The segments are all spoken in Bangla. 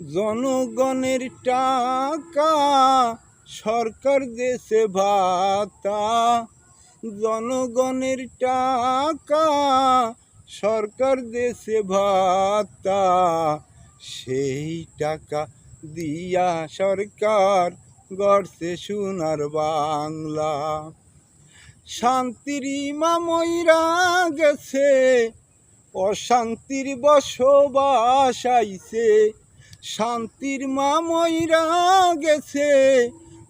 জনগণের টাকা, সরকার দেশে ভাতা। জনগণের টাকা, সরকার দেশে ভাতা। সেই টাকা দিয়া সরকার গড়ছে সোনার বাংলা। শান্তির ইমামইরা গেছে, অশান্তির বসবাস আইছে। শান্তির মামইরা গেছে,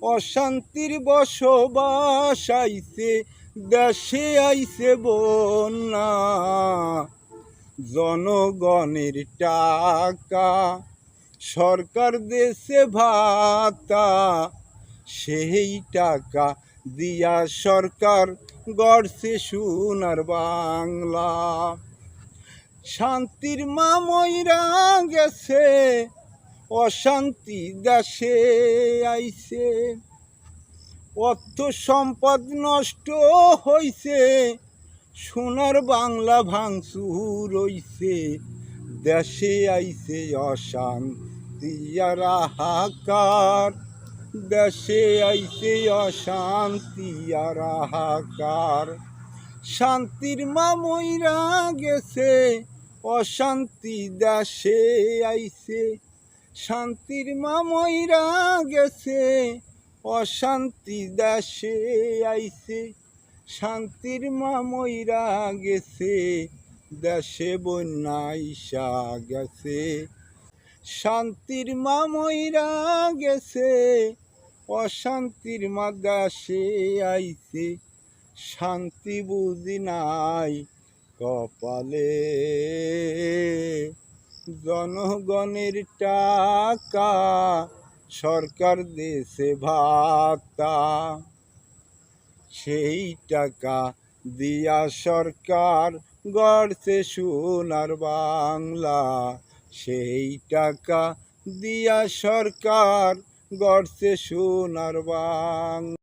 অশান্তির বসবাস আইছে, দেশে আইছে বন্যা। জনগণের টাকা, সরকার দেশে ভাতা, সেই টাকা দিয়া সরকার গড়ছে সোনার বাংলা। শান্তির মামইরা গেছে অশান্তি দেশে আইছে। অর্থ সম্পদ নষ্ট হইছে, সোনার বাংলা ভাঙচুর হইছে। দেশে আইছে অশান্তি আর হাহাকার। দেশে আইছে অশান্তি আর হাহাকার। শান্তির মামইরা গেছে, অশান্তি দেশে আইছে। শান্তির মামইরা গেছে, অশান্তি দেশে আইছে। শান্তির মামইরা গেছে, দেশে বন্যা আইসা গেছে। শান্তির মামইরা গেছে, অশান্তির মা দেশে আইছে। শান্তি বুঝি নাই কপালে। জনগণের টাকা, সরকার দেশে ভাতা সেই টাকা দিয়া সরকার গড়ছে সোনার বাংলা। সেই টাকা দিয়া সরকার গড়ছে সোনার বাংলা।